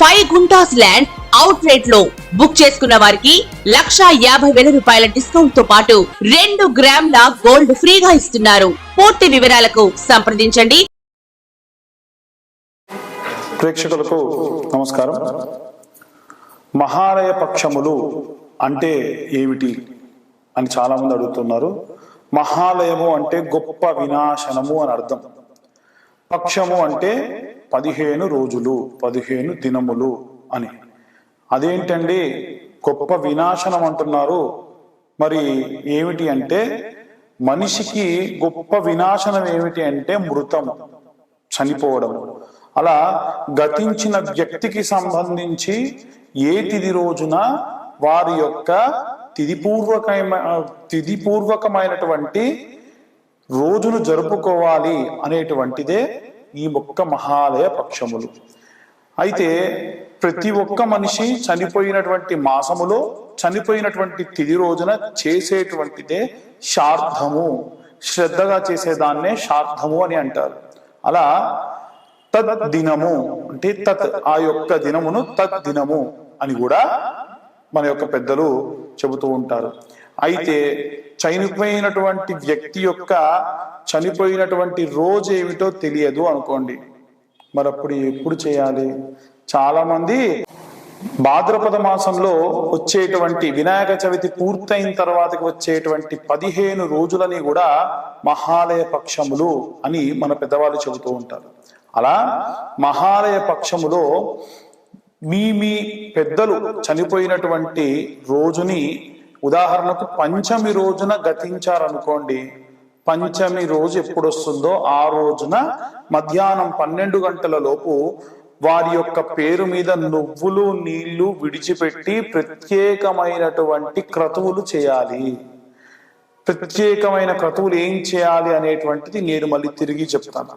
Five guntas land out రేట్లో book చేసుకున్న వారికి లక్షా యాభై వేల రూపాయల డిస్కౌంట్తో పాటు రెండు గ్రాముల గోల్డ్ ఫ్రీగా ఇస్తున్నారు. పూర్తి వివరాలకు సంప్రదించండి. ప్రేక్షకులకు నమస్కారం. మహాలయ పక్షములు అంటే ఏమిటి అని చాలా మంది అడుగుతున్నారు. మహాలయము అంటే గొప్ప వినాశనము అని అర్థం. పక్షము అంటే పదిహేను రోజులు పదిహేను దినములు అని. అదేంటండి? గొప్ప వినాశనం అంటున్నారు. మరి ఏమిటి అంటే మనిషికి గొప్ప వినాశనం ఏమిటి అంటే మృతం చనిపోవడం. అలా గతించిన వ్యక్తికి సంబంధించి ఏ తిది రోజున వారి యొక్క తిదిపూర్వకమైన తిదిపూర్వకమైనటువంటి రోజును జరుపుకోవాలి అనేటువంటిదే ఈ ఒక్క మహాలయ పక్షములు. అయితే ప్రతి ఒక్క మనిషి చనిపోయినటువంటి మాసములో చనిపోయినటువంటి తిది రోజున చేసేటువంటిదే శార్థము శ్రద్ధగా చేసేదాన్నే శార్థము అని అంటారు. అలా తద్ దినము అంటే తత్ ఆ యొక్క దినమును తద్ దినము అని కూడా మన యొక్క పెద్దలు చెబుతూ ఉంటారు. అయితే చనిపోయినటువంటి వ్యక్తి యొక్క చనిపోయినటువంటి రోజు ఏమిటో తెలియదు అనుకోండి. మరి అప్పుడు ఎప్పుడు చేయాలి? చాలా మంది భాద్రపద మాసంలో వచ్చేటువంటి వినాయక చవితి పూర్తయిన తర్వాతకి వచ్చేటువంటి పదిహేను రోజులని కూడా మహాలయ పక్షములు అని మన పెద్దవాళ్ళు చెబుతూ ఉంటారు. అలా మహాలయ పక్షములో మీ మీ పెద్దలు చనిపోయినటువంటి రోజుని ఉదాహరణకు పంచమి రోజున గతించారనుకోండి పంచమి రోజు ఎప్పుడు వస్తుందో ఆ రోజున మధ్యాహ్నం పన్నెండు గంటల లోపు వారి యొక్క పేరు మీద నువ్వులు నీళ్ళు విడిచిపెట్టి ప్రత్యేకమైనటువంటి క్రతువులు చేయాలి. ప్రత్యేకమైన క్రతువులు ఏం చేయాలి అనేటువంటిది నేను మళ్ళీ తిరిగి చెప్తాను.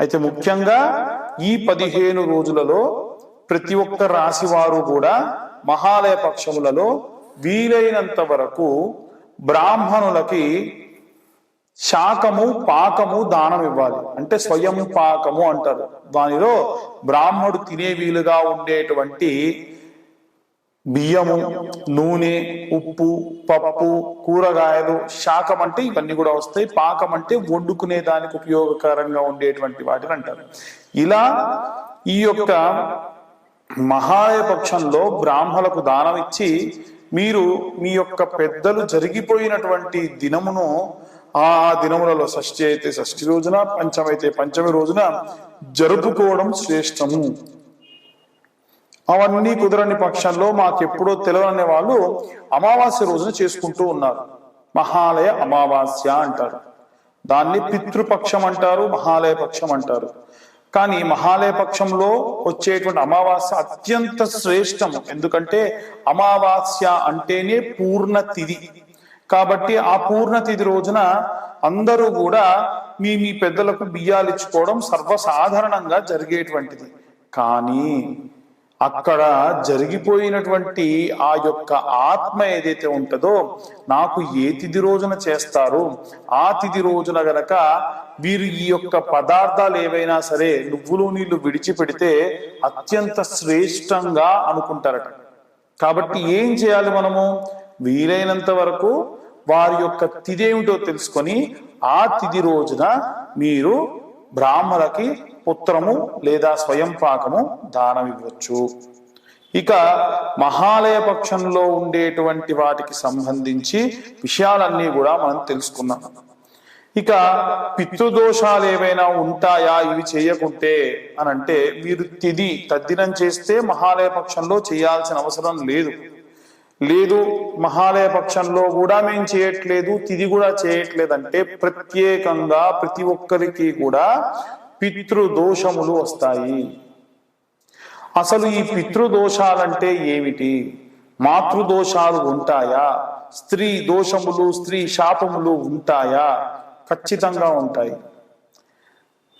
అయితే ముఖ్యంగా ఈ పదిహేను రోజులలో ప్రతి ఒక్క రాశి వారు కూడా మహాలయ పక్షములలో వీలైనంత వరకు బ్రాహ్మణులకి శాకము పాకము దానం ఇవ్వాలి. అంటే స్వయం పాకము అంటారు. దానిలో బ్రాహ్మడు తినే వీలుగా ఉండేటువంటి బియ్యము నూనె ఉప్పు పప్పు కూరగాయలు శాకం అంటే ఇవన్నీ కూడా వస్తాయి. పాకం అంటే వండుకునే దానికి ఉపయోగకరంగా ఉండేటువంటి వాటిని అంటారు. ఇలా ఈ యొక్క మహాయపక్షంలో పక్షంలో బ్రాహ్మణులకు దానం ఇచ్చి మీరు మీ యొక్క పెద్దలు జరిగిపోయినటువంటి దినమును ఆ దినములలో షష్ఠి అయితే షష్ఠి రోజున పంచమైతే పంచమి రోజున జరుపుకోవడం శ్రేష్టము. అవన్నీ కుదరని పక్షంలో మాకెప్పుడో తెలియని వాళ్ళు అమావాస్య రోజున చేసుకుంటూ ఉన్నారు. మహాలయ అమావాస్య అంటారు. దాన్ని పితృపక్షం అంటారు మహాలయ పక్షం అంటారు. కానీ మహాలయ పక్షంలో వచ్చేటువంటి అమావాస్య అత్యంత శ్రేష్టము ఎందుకంటే అమావాస్య అంటేనే పూర్ణతిథి. కాబట్టి ఆ పూర్ణతిథి రోజున అందరూ కూడా మీ మీ పెద్దలకు బియ్యాలు ఇచ్చుకోవడం సర్వసాధారణంగా జరిగేటువంటిది. కానీ అక్కడ జరిగిపోయినటువంటి ఆ యొక్క ఆత్మ ఏదైతే ఉంటుందో నాకు ఏ తిథి రోజున చేస్తారు? ఆ తిథి రోజున గనక వీరు ఈ యొక్క పదార్థాలు ఏవైనా సరే నువ్వులు నీళ్ళు విడిచిపెడితే అత్యంత శ్రేష్టంగా అనుకుంటారట. కాబట్టి ఏం చేయాలి మనము? వీలైనంత వరకు వారి యొక్క తిది ఏమిటో తెలుసుకొని ఆ తిథి రోజున మీరు బ్రాహ్మణులకి పుత్రము లేదా స్వయం పాకము దానమివ్వచ్చు ఇక మహాలయ పక్షంలో ఉండేటువంటి వాటికి సంబంధించి విషయాలన్నీ కూడా మనం తెలుసుకున్నాం. ఇక పితృదోషాలు ఏవైనా ఉంటాయా? ఇవి చేయకుంటే అని అంటే మీరు తిది తద్దినం చేస్తే మహాలయ పక్షంలో చేయాల్సిన అవసరం లేదు. లేదు మహాలయ పక్షంలో కూడా మేము చేయట్లేదు తిది కూడా చేయట్లేదంటే ప్రత్యేకంగా ప్రతి ఒక్కరికి కూడా పితృదోషములు వస్తాయి. అసలు ఈ పితృదోషాలంటే ఏమిటి? మాతృదోషాలు ఉంటాయా? స్త్రీ దోషములు స్త్రీ శాపములు ఉంటాయా? ఖచ్చితంగా ఉంటాయి.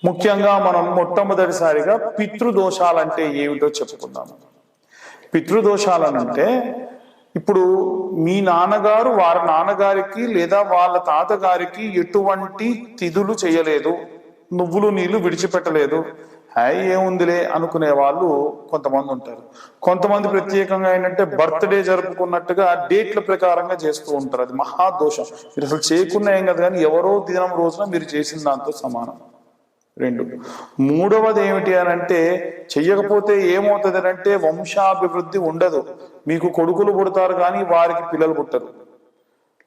ముఖ్యంగా మనం మొట్టమొదటిసారిగా పితృదోషాలంటే ఏమిటో చెప్పుకుందాం. పితృదోషాలనంటే ఇప్పుడు మీ నాన్నగారు వారి నాన్నగారికి లేదా వాళ్ళ తాతగారికి ఎటువంటి తిథులు చేయలేదు. నువ్వులు నీళ్ళు విడిచిపెట్టలేదు. హాయ్ ఏముందిలే అనుకునే వాళ్ళు కొంతమంది ఉంటారు. కొంతమంది ప్రత్యేకంగా ఏంటంటే బర్త్డే జరుపుకున్నట్టుగా డేట్ల ప్రకారంగా చేస్తూ ఉంటారు. అది మహాదోషం మీరు అసలు చేయకుండా ఏం కదా కానీ ఎవరో దినం రోజున మీరు చేసిన దాంతో సమానం. రెండు. మూడవది ఏమిటి అని అంటే చెయ్యకపోతే ఏమవుతుంది అని అంటే వంశాభివృద్ధి ఉండదు. మీకు కొడుకులు పుడతారు కానీ వారికి పిల్లలు పుట్టరు.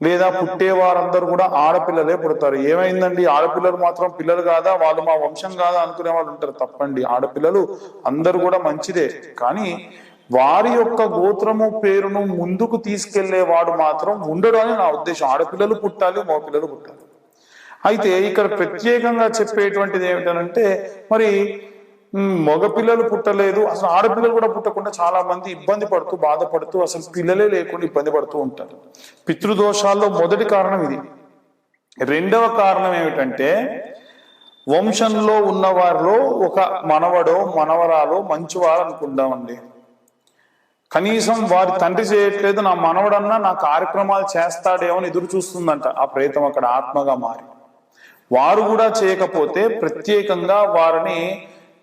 లేదా పుట్టే వారందరూ కూడా ఆడపిల్లలే పుడతారు. ఏమైందండి? ఆడపిల్లలు మాత్రం పిల్లలు కాదా? వాళ్ళు మా వంశం కాదా? అనుకునే వాళ్ళు ఉంటారు. తప్పండి. ఆడపిల్లలు అందరూ కూడా మంచిదే. కానీ వారి యొక్క గోత్రము పేరును ముందుకు తీసుకెళ్ళేవాడు మాత్రం ఉండడు అని నా ఉద్దేశం. ఆడపిల్లలు పుట్టాలి మా పిల్లలు పుట్టాలి. అయితే ఇక్కడ ప్రత్యేకంగా చెప్పేటువంటిది ఏమిటనంటే మరి మగపిల్లలు పుట్టలేదు. అసలు ఆడపిల్లలు కూడా పుట్టకుండా చాలా మంది ఇబ్బంది పడుతూ బాధపడుతూ అసలు పిల్లలే లేకుండా ఇబ్బంది పడుతూ ఉంటారు. పితృదోషాల్లో మొదటి కారణం ఇది. రెండవ కారణం ఏమిటంటే వంశంలో ఉన్న వారిలో ఒక మనవడో మనవరాలో మంచివారు అనుకుందామండి కనీసం వారి తండ్రి చేయట్లేదు నా మనవడన్నా నా కార్యక్రమాలు చేస్తాడేమో అని ఎదురు చూస్తుందంట ఆ ప్రేతం అక్కడ ఆత్మగా మారి. వారు కూడా చేయకపోతే ప్రత్యేకంగా వారిని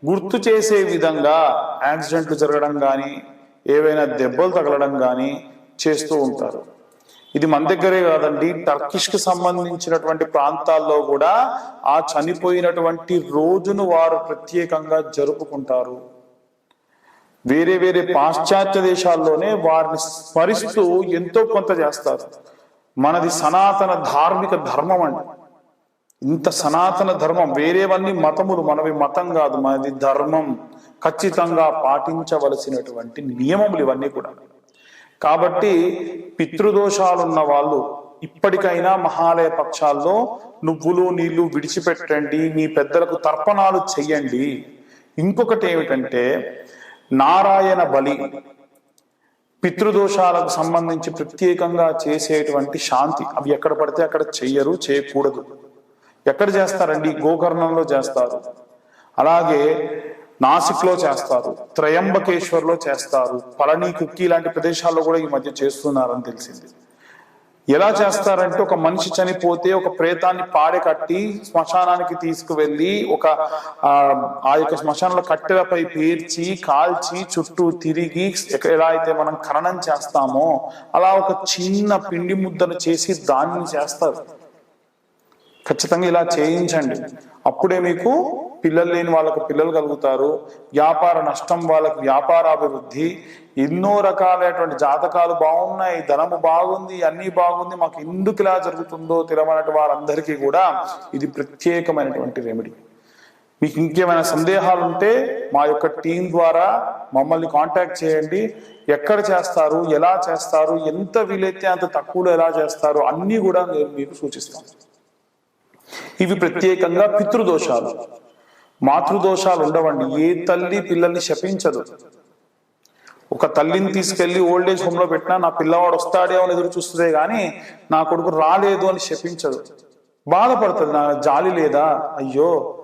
గుర్తు చేసే విధంగా యాక్సిడెంట్లు జరగడం కానీ ఏవైనా దెబ్బలు తగలడం కానీ చేస్తూ ఉంటారు. ఇది మన దగ్గరే కాదండి. టర్కిష్కి సంబంధించినటువంటి ప్రాంతాల్లో కూడా ఆ చనిపోయినటువంటి రోజును వారు ప్రత్యేకంగా జరుపుకుంటారు. వేరే వేరే పాశ్చాత్య దేశాల్లోనే వారిని స్మరిస్తూ ఎంతో కొంత చేస్తారు. మనది సనాతన ధార్మిక ధర్మం అండి. ఇంత సనాతన ధర్మం వేరేవన్నీ మతములు మనవి మతం కాదు మనది ధర్మం. ఖచ్చితంగా పాటించవలసినటువంటి నియమములు ఇవన్నీ కూడా. కాబట్టి పితృదోషాలున్న వాళ్ళు ఇప్పటికైనా మహాలయ పక్షాల్లో నువ్వులు నీళ్ళు విడిచిపెట్టండి మీ పెద్దలకు తర్పణాలు చెయ్యండి. ఇంకొకటి ఏమిటంటే నారాయణ బలి పితృదోషాలకు సంబంధించి ప్రత్యేకంగా చేసేటువంటి శాంతి. అవి ఎక్కడ పడితే అక్కడ చెయ్యరు చేయకూడదు. ఎక్కడ చేస్తారండి? గోకర్ణంలో చేస్తారు. అలాగే నాసిక్లో చేస్తారు. త్రయంబకేశ్వర్లో చేస్తారు. పళని కుక్కి లాంటి ప్రదేశాల్లో కూడా ఈ మధ్య చేస్తున్నారని తెలిసింది. ఎలా చేస్తారంటే ఒక మనిషి చనిపోతే ఒక ప్రేతాన్ని పాడె కట్టి శ్మశానానికి తీసుకువెళ్ళి ఒక ఆ యొక్క శ్మశానంలో కట్టెలపై పేర్చి కాల్చి చుట్టూ తిరిగి ఎలా అయితే మనం ఖననం చేస్తామో అలా ఒక చిన్న పిండి ముద్దను చేసి దాన్ని చేస్తారు. ఖచ్చితంగా ఇలా చేయించండి. అప్పుడే మీకు పిల్లలు లేని వాళ్ళకు పిల్లలు కలుగుతారు. వ్యాపార నష్టం వాళ్ళకి వ్యాపారాభివృద్ధి ఎన్నో రకాలైనటువంటి జాతకాలు బాగున్నాయి ధనము బాగుంది అన్ని బాగుంది మాకు ఎందుకు ఇలా జరుగుతుందో తెలవనటువంటి వారందరికీ కూడా ఇది ప్రత్యేకమైనటువంటి రెమెడీ మీకు ఇంకేమైనా సందేహాలు ఉంటే మా యొక్క టీం ద్వారా మమ్మల్ని కాంటాక్ట్ చేయండి. ఎక్కడ చేస్తారు ఎలా చేస్తారు ఎంత వీలైతే అంత తక్కువలో ఎలా చేస్తారు అన్నీ కూడా నేను మీకు సూచిస్తాను. ఇవి ప్రత్యేకంగా పితృదోషాలు. మాతృదోషాలు ఉండవండి. ఏ తల్లి పిల్లల్ని శపించదు. ఒక తల్లిని తీసుకెళ్ళి ఓల్డ్ ఏజ్ హోమ్లో పెట్టినా నా పిల్లవాడు వస్తాడే అని ఎదురు చూస్తుందే గాని నా కొడుకు రాలేదు అని శపించదు. బాధపడుతుంది. నా జాలి లేదా? అయ్యో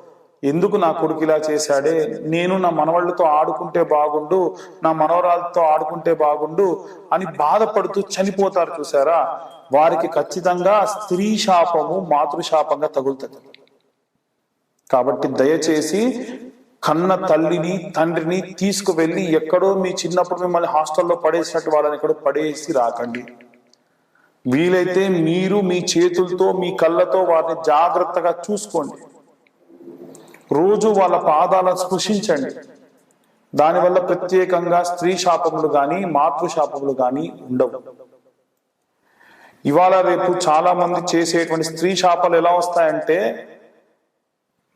ఎందుకు నా కొడుకు ఇలా చేశాడే? నేను నా మనవాళ్ళతో ఆడుకుంటే బాగుండు నా మనవరాలతో ఆడుకుంటే బాగుండు అని బాధపడుతూ చనిపోతారు చూసారా? వారికి ఖచ్చితంగా స్త్రీ శాపము మాతృశాపంగా తగులుతుంది. కాబట్టి దయచేసి కన్న తల్లిని తండ్రిని తీసుకువెళ్ళి ఎక్కడో మీ చిన్నప్పుడు మిమ్మల్ని హాస్టల్లో పడేసినట్టు వాళ్ళని ఎక్కడో పడేసి రాకండి. వీలైతే మీరు మీ చేతులతో మీ కళ్ళతో వారిని జాగ్రత్తగా చూసుకోండి. రోజు వాళ్ళ పాదాలను స్పృశించండి. దానివల్ల ప్రత్యేకంగా స్త్రీ శాపములు కానీ మాతృ శాపములు కానీ ఉండవు. ఇవాళ రేపు చాలా మంది చేసేటువంటి స్త్రీ శాపాలు ఎలా వస్తాయంటే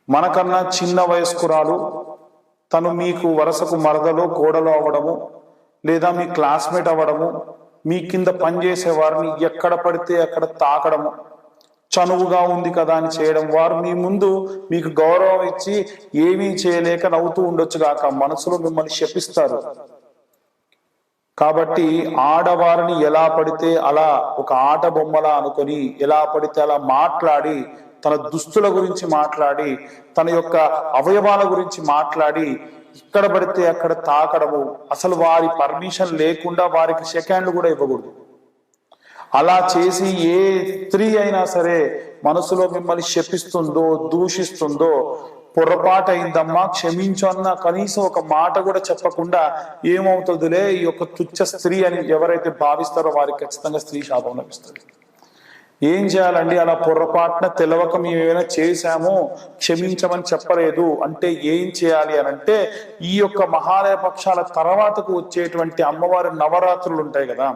మనకన్నా చిన్న వయస్కురాలు తను మీకు వరసకు మరదలో కోడలో అవ్వడము లేదా మీ క్లాస్మేట్ అవ్వడము మీ కింద పనిచేసే వారిని ఎక్కడ పడితే అక్కడ తాకడము చనువుగా ఉంది కదా అని చేయడం వారు మీ ముందు మీకు గౌరవం ఇచ్చి ఏమీ చేయలేక నవ్వుతూ ఉండొచ్చు గాక. మనసులో మిమ్మల్ని శపిస్తారు. కాబట్టి ఆడవారిని ఎలా పడితే అలా ఒక ఆట బొమ్మలా అనుకొని ఎలా పడితే అలా మాట్లాడి తన దుస్తుల గురించి మాట్లాడి తన యొక్క అవయవాల గురించి మాట్లాడి ఇక్కడ పడితే అక్కడ తాకడము. అసలు వారి పర్మిషన్ లేకుండా వారికి సెకండ్లు కూడా ఇవ్వకూడదు. అలా చేసి ఏ స్త్రీ అయినా సరే మనసులో మిమ్మల్ని శపిస్తుందో దూషిస్తుందో పొరపాటు అయిందమ్మా క్షమించు అన్న కనీసం ఒక మాట కూడా చెప్పకుండా ఏమవుతుందిలే? ఈ యొక్క తుచ్చ స్త్రీ అని ఎవరైతే భావిస్తారో వారికి ఖచ్చితంగా స్త్రీ శాపం లభిస్తుంది. ఏం చేయాలండి? అలా పొరపాటున తెలవక మేము ఏమైనా చేశాము క్షమించమని చెప్పలేదు అంటే ఏం చేయాలి అని అంటే ఈ యొక్క మహాలయ పక్షాల తర్వాతకు వచ్చేటువంటి అమ్మవారి నవరాత్రులు ఉంటాయి కదా.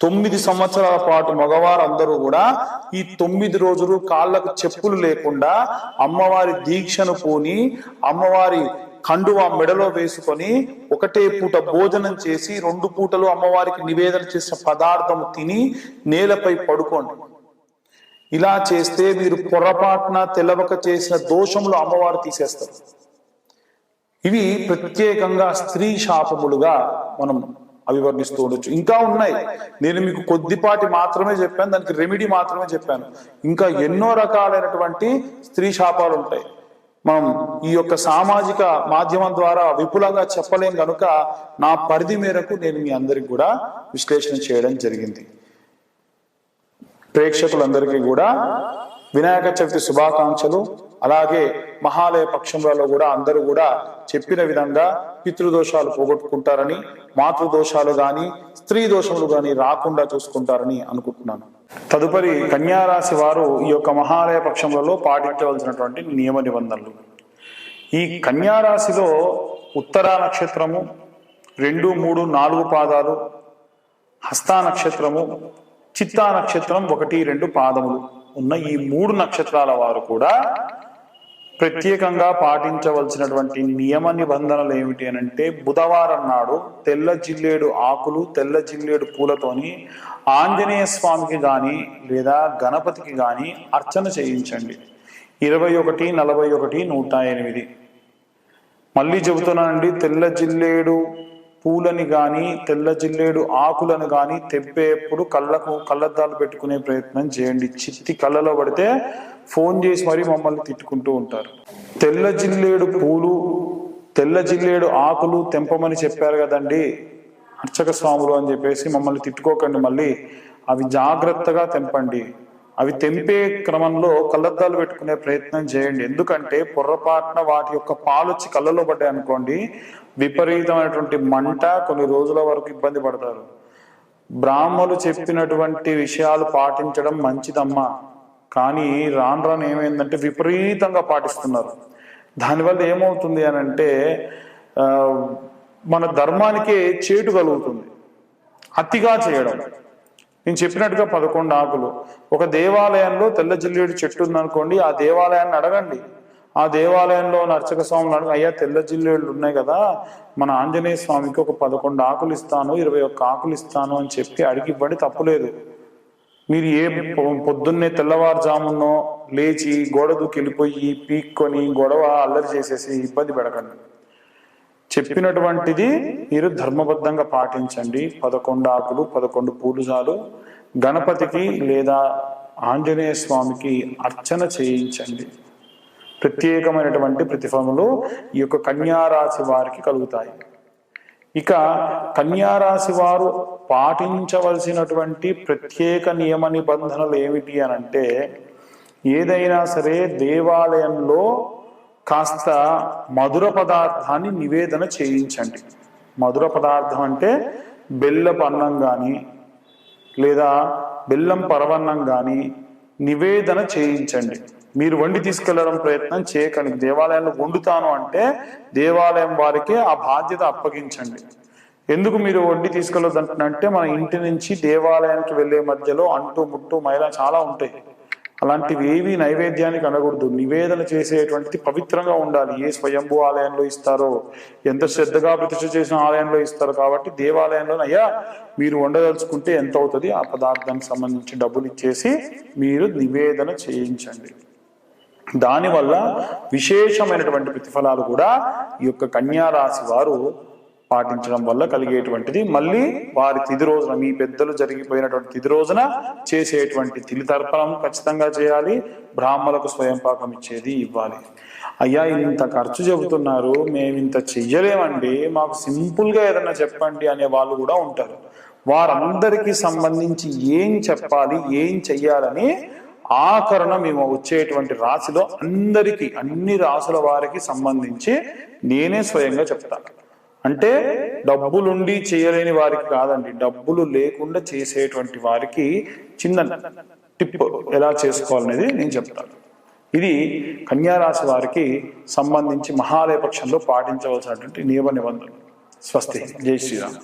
తొమ్మిది సంవత్సరాల పాటు మగవారందరూ కూడా ఈ తొమ్మిది రోజులు కాళ్ళకు చెప్పులు లేకుండా అమ్మవారి దీక్షను పూని అమ్మవారి కండువా మెడలో వేసుకొని ఒకటే పూట భోజనం చేసి రెండు పూటలు అమ్మవారికి నివేదన చేసిన పదార్థం తిని నేలపై పడుకోండి. ఇలా చేస్తే మీరు పొరపాటున తెలవక చేసిన దోషములు అమ్మవారు తీసేస్తారు. ఇవి ప్రత్యేకంగా స్త్రీ శాపములుగా మనం అభివర్ణిస్తూ ఉండొచ్చు. ఇంకా ఉన్నాయి. నేను మీకు కొద్దిపాటి మాత్రమే చెప్పాను. దానికి రెమెడీ మాత్రమే చెప్పాను. ఇంకా ఎన్నో రకాలైనటువంటి స్త్రీ శాపాలు ఉంటాయి. మనం ఈ యొక్క సామాజిక మాధ్యమం ద్వారా విపులంగా చెప్పలేం కనుక నా పరిధి మేరకు నేను మీ అందరికి కూడా విశ్లేషణ చేయడం జరిగింది. ప్రేక్షకులందరికీ కూడా వినాయక చవితి శుభాకాంక్షలు. అలాగే మహాలయ పక్షంలో కూడా అందరూ కూడా చెప్పిన విధంగా పితృదోషాలు పోగొట్టుకుంటారని మాతృదోషాలు గాని స్త్రీ దోషములు గాని రాకుండా చూసుకుంటారని అనుకుంటున్నాను. తదుపరి కన్యారాశి వారు ఈ యొక్క మహాలయ పక్షంలో పాటించవలసినటువంటి నియమ నిబంధనలు. ఈ కన్యారాశిలో ఉత్తరా నక్షత్రము రెండు మూడు నాలుగు పాదాలు హస్తా నక్షత్రము చిత్తా నక్షత్రం ఒకటి రెండు పాదములు ఉన్న ఈ మూడు నక్షత్రాల వారు కూడా ప్రత్యేకంగా పాటించవలసినటువంటి నియమ నిబంధనలు ఏమిటి అని అంటే బుధవారం నాడు తెల్ల జిల్లేడు ఆకులు తెల్ల జిల్లేడు పూలతోని ఆంజనేయ స్వామికి కానీ లేదా గణపతికి కానీ అర్చన చేయించండి. ఇరవై ఒకటి నలభై ఒకటి నూట ఎనిమిది. మళ్ళీ చెబుతున్నానండి తెల్ల జిల్లేడు పూలని గాని తెల్ల జిల్లేడు ఆకులను గాని తెప్పేప్పుడు కళ్ళకు కళ్ళద్దాలు పెట్టుకునే ప్రయత్నం చేయండి. చిత్తి కళ్ళలో పడితే ఫోన్ చేసి మరీ మమ్మల్ని తిట్టుకుంటూ ఉంటారు. తెల్ల జిల్లేడు పూలు తెల్ల జిల్లేడు ఆకులు తెంపమని చెప్పారు కదండి. అర్చక స్వాములు అని చెప్పేసి మమ్మల్ని తిట్టుకోకండి మళ్ళీ. అవి జాగ్రత్తగా తెంపండి. అవి తెంపే క్రమంలో కళ్ళద్దాలు పెట్టుకునే ప్రయత్నం చేయండి. ఎందుకంటే పొర్రపాటున వాటి యొక్క పాలు వచ్చి కళ్ళలో పడ్డాయి అనుకోండి విపరీతమైనటువంటి మంట కొన్ని రోజుల వరకు ఇబ్బంది పడతారు. బ్రాహ్మలు చెప్పినటువంటి విషయాలు పాటించడం మంచిదమ్మా. కానీ రాను రాను ఏమైందంటే విపరీతంగా పాటిస్తున్నారు. దానివల్ల ఏమవుతుంది అని అంటే మన ధర్మానికే చేటు కలుగుతుంది. అతిగా చేయడం. నేను చెప్పినట్టుగా పదకొండు ఆకులు. ఒక దేవాలయంలో తెల్ల జిల్లేడు చెట్టు ఉందనుకోండి ఆ దేవాలయాన్ని అడగండి. ఆ దేవాలయంలో ఉన్న అర్చక స్వాములు అడగ అయ్యా తెల్ల జిల్లేళ్ళు ఉన్నాయి కదా మన ఆంజనేయ స్వామికి ఒక పదకొండు ఆకులు ఇస్తాను ఇరవై ఒక్క ఆకులు ఇస్తాను అని చెప్పి అడిగి ఇవ్వండి తప్పులేదు మీరు ఏ పొద్దున్నే తెల్లవారుజామునో లేచి గోడ దూకి వెళ్ళిపోయి పీక్కొని గొడవ అల్లరి చేసేసి ఇబ్బంది పెడకండి. చెప్పినటువంటిది మీరు ధర్మబద్ధంగా పాటించండి. పదకొండు ఆకులు పదకొండు పూలు చాలు గణపతికి లేదా ఆంజనేయ స్వామికి అర్చన చేయించండి. ప్రత్యేకమైనటువంటి ప్రతిఫలములు ఈ యొక్క కన్యారాశి వారికి కలుగుతాయి. ఇక కన్యారాశి వారు పాటించవలసినటువంటి ప్రత్యేక నియమ నిబంధనలు ఏమిటి అని అంటే ఏదైనా సరే దేవాలయంలో కాస్త మధుర పదార్థాన్ని నివేదన చేయించండి. మధుర పదార్థం అంటే బెల్లపు అన్నం కానీ లేదా బెల్లం పరవన్నం కానీ నివేదన చేయించండి. మీరు వండి తీసుకెళ్ళడం ప్రయత్నం చేయకండి. దేవాలయంలో వండుతాను అంటే దేవాలయం వారికి ఆ బాధ్యత అప్పగించండి. ఎందుకు మీరు వండి తీసుకెళ్ళొద్దంటున్నంటే మన ఇంటి నుంచి దేవాలయానికి వెళ్ళే మధ్యలో అంటూ ముట్టు మైలా చాలా ఉంటాయి. అలాంటివి ఏవి నైవేద్యానికి అనకూడదు. నివేదన చేసేటువంటిది పవిత్రంగా ఉండాలి. ఏ స్వయంభూ ఆలయంలో ఇస్తారో ఎంత శ్రద్ధగా ప్రతిష్ఠ చేసిన ఆలయంలో ఇస్తారు కాబట్టి దేవాలయంలో అయ్యా మీరు వండదలుచుకుంటే ఎంత అవుతుంది? ఆ పదార్థానికి సంబంధించి డబ్బులు ఇచ్చేసి మీరు నివేదన చేయించండి. దానివల్ల విశేషమైనటువంటి ప్రతిఫలాలు కూడా ఈ యొక్క కన్యా రాశి వారు పాటించడం వల్ల కలిగేటువంటిది. మళ్ళీ వారి తిది రోజున మీ పెద్దలు జరిగిపోయినటువంటి తిది రోజున చేసేటువంటి తిలి తర్పణం ఖచ్చితంగా చేయాలి. బ్రాహ్మణులకు స్వయం పాకం ఇచ్చేది ఇవ్వాలి. అయ్యా ఇంత ఖర్చు చెబుతున్నారు. మేము ఇంత చెయ్యలేమండి. మాకు సింపుల్గా ఏదైనా చెప్పండి అనే వాళ్ళు కూడా ఉంటారు. వారందరికీ సంబంధించి ఏం చెప్పాలి ఏం చెయ్యాలని ఆకరణ మేము వచ్చేటువంటి రాశిలో అందరికీ అన్ని రాసుల వారికి సంబంధించి నేనే స్వయంగా చెప్తాను. అంటే డబ్బులుండి చేయలేని వారికి కాదండి. డబ్బులు లేకుండా చేసేటువంటి వారికి చిన్న టిప్ ఎలా చేసుకోవాలనేది నేను చెప్తాను. ఇది కన్యారాశి వారికి సంబంధించి మహాలయ పక్షంలో పాటించవలసినటువంటి నియమ నిబంధనలు. స్వస్తి. జై శ్రీరామ్.